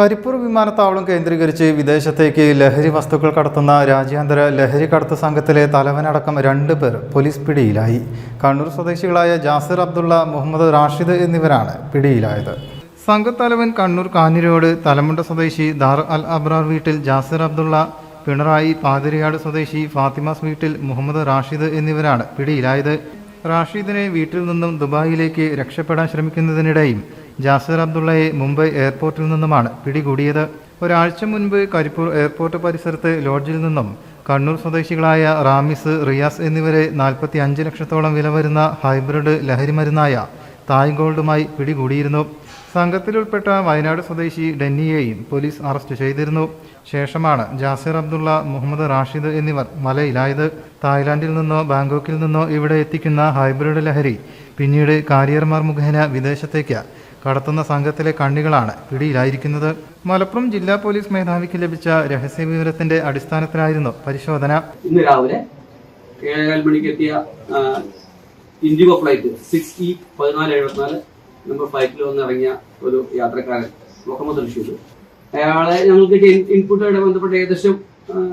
കരിപ്പൂർ വിമാനത്താവളം കേന്ദ്രീകരിച്ച് വിദേശത്തേക്ക് ലഹരി വസ്തുക്കൾ കടത്തുന്ന രാജ്യാന്തര ലഹരി കടത്ത് സംഘത്തിലെ തലവനടക്കം രണ്ട് പേർ പോലീസ് പിടിയിലായി. കണ്ണൂർ സ്വദേശികളായ ജാസിർ അബ്ദുള്ള മുഹമ്മദ് റാഷിദ് എന്നിവരാണ് പിടിയിലായത്. സംഘത്തലവൻ കണ്ണൂർ കാഞ്ഞിരോട് തലമുണ്ട സ്വദേശി ദാർ അൽ അബ്രാർ വീട്ടിൽ ജാസിർ അബ്ദുള്ള പിണറായി പാതിരിയാട് സ്വദേശി ഫാത്തിമ വീട്ടിൽ മുഹമ്മദ് റാഷിദ് എന്നിവരാണ് പിടിയിലായത്. റാഷിദിനെ വീട്ടിൽ നിന്നും ദുബായിലേക്ക് രക്ഷപ്പെടാൻ ശ്രമിക്കുന്നതിനിടെയും ജാസിർ അബ്ദുള്ളയെ മുംബൈ എയർപോർട്ടിൽ നിന്നുമാണ് പിടികൂടിയത്. ഒരാഴ്ച മുൻപ് കരിപ്പൂർ എയർപോർട്ട് പരിസരത്ത് ലോഡ്ജിൽ നിന്നും കണ്ണൂർ സ്വദേശികളായ റാമിസ് റിയാസ് എന്നിവരെ നാൽപ്പത്തി അഞ്ച് ലക്ഷത്തോളം വില വരുന്ന ഹൈബ്രിഡ് ലഹരിമരുന്നായ തായ് ഗോൾഡുമായി പിടികൂടിയിരുന്നു. സംഘത്തിലുൾപ്പെട്ട വയനാട് സ്വദേശി ഡെന്നിയെയും പോലീസ് അറസ്റ്റ് ചെയ്തിരുന്നു. ശേഷമാണ് ജാസിർ അബ്ദുള്ള മുഹമ്മദ് റാഷിദ് എന്നിവർ മലയിലായത്. തായ്ലാന്റിൽ നിന്നോ ബാങ്കോക്കിൽ നിന്നോ ഇവിടെ എത്തിക്കുന്ന ഹൈബ്രിഡ് ലഹരി പിന്നീട് കാരിയർമാർ മുഖേന വിദേശത്തേക്ക് കടത്തുന്ന സംഘത്തിലെ കണ്ണികളാണ് പിടിയിലായിരിക്കുന്നത്. മലപ്പുറം ജില്ലാ പോലീസ് മേധാവിക്ക് ലഭിച്ച രഹസ്യ വിവരത്തിന്റെ അടിസ്ഥാനത്തിലായിരുന്നു പരിശോധന. ഇന്ന് രാവിലെ ഏഴേകാൽ മണിക്ക് എത്തിയ ഇൻഡിഗോ ഫ്ലൈറ്റ് സിക്സ് ഇ പതിനാല് എഴുപത്തിനാല് നമ്പർ ഫ്ലൈറ്റിൽ വന്ന് ഇറങ്ങിയ ഒരു യാത്രക്കാരൻ മുഹമ്മദ് റഷീദ്. അയാളെ ഞങ്ങൾക്ക് ഇൻപുട്ടുമായിട്ട് ബന്ധപ്പെട്ട് ഏകദേശം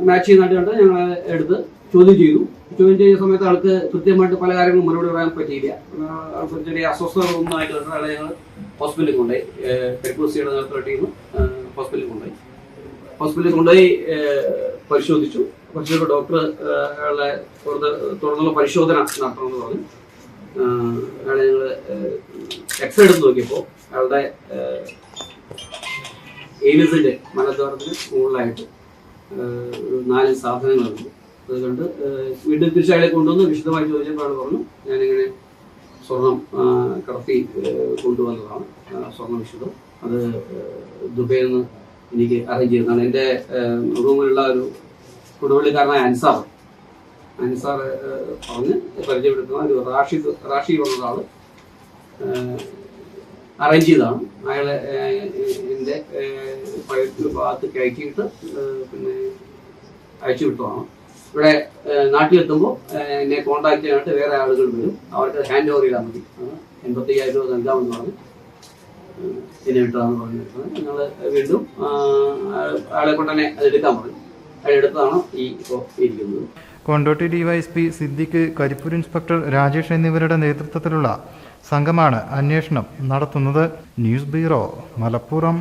മാച്ച് ചെയ്യുന്നതായിട്ട് കണ്ട് ഞങ്ങൾ എടുത്ത് ചോദ്യം ചെയ്തു. ചോദ്യം ചെയ്ത സമയത്ത് ആൾക്ക് കൃത്യമായിട്ട് പല കാര്യങ്ങളും മറുപടി പറയാൻ പറ്റിയില്ല. ചെറിയ അസ്വസ്ഥത ഒന്നായിട്ട് അയാളെ ഞങ്ങൾ ഹോസ്പിറ്റലിൽ കൊണ്ടുപോയി. കരിപ്പൂർ സിയുടെ നേതൃത്വത്തിൽ ഹോസ്പിറ്റലിൽ കൊണ്ടുപോയി. ഹോസ്പിറ്റലിൽ കൊണ്ടുപോയി പരിശോധിച്ചു. പരിശോധിച്ച ഡോക്ടർ അയാളെ തുടർന്ന് തുടർന്നുള്ള പരിശോധന നടത്തണമെന്ന് പറഞ്ഞു. അയാളെ ഞങ്ങൾ എക്സ്റേ എടുത്ത് നോക്കിയപ്പോൾ അയാളുടെ ഏവിയസിന്റെ മലദ്വാരത്തിന് മുകളിലായിട്ട് ഒരു നാല് സാധനങ്ങളുണ്ട്. അതുകൊണ്ട് ഏഹ്, വീണ്ടും തിരിച്ച് അയാളെ കൊണ്ടുവന്ന് വിശദമായി ചോദിച്ചപ്പോൾ അയാൾ പറഞ്ഞു ഞാനിങ്ങനെ സ്വർണം കടത്തി കൊണ്ടുവന്നതാണ് സ്വർണ സ്വർണം വിശദം അത് ദുബൈയിൽ നിന്ന് എനിക്ക് അറേഞ്ച് ചെയ്തതാണ്. എന്റെ റൂമിലുള്ള ഒരു കുടുംബക്കാരനായ അൻസാർ അൻസാർ പറഞ്ഞ് പരിചയപ്പെടുത്തുന്ന ഒരു റാഷിദ് റാഷി പറഞ്ഞ ആൾ അറേഞ്ച് ചെയ്തതാണ്. അയാളെ എന്റെ ഏഹ്, പഴയ ഭാഗത്ത് കയറ്റിയിട്ട് പിന്നെ അയച്ചു വിട്ടതാണ്. ഇവിടെ നാട്ടിലെത്തുമ്പോൾ എന്നെ കോൺടാക്ട് ചെയ്യാനായിട്ട് വേറെ ആളുകൾ വരും. അവർക്ക് ഹാൻഡ് ഓവർ ചെയ്താൽ മതി. എൺപത്തി അയ്യായിരം രൂപ നൽകാമെന്ന് പറഞ്ഞു. എന്നെ വിട്ടതാണെന്ന് പറഞ്ഞിരുന്നത് ഞങ്ങൾ വീണ്ടും ആളെ കൊണ്ട് തന്നെ അത് എടുക്കാൻ പറഞ്ഞു. എടുത്തതാണ് ഈ ഇപ്പോൾ ഇരിക്കുന്നത്. കൊണ്ടോട്ടി ഡിവൈഎസ്പി സിദ്ദിഖ് കരിപ്പൂർ ഇൻസ്പെക്ടർ രാജേഷ് എന്നിവരുടെ നേതൃത്വത്തിലുള്ള സംഘമാണ് അന്വേഷണം നടത്തുന്നത്. News bureau Malappuram.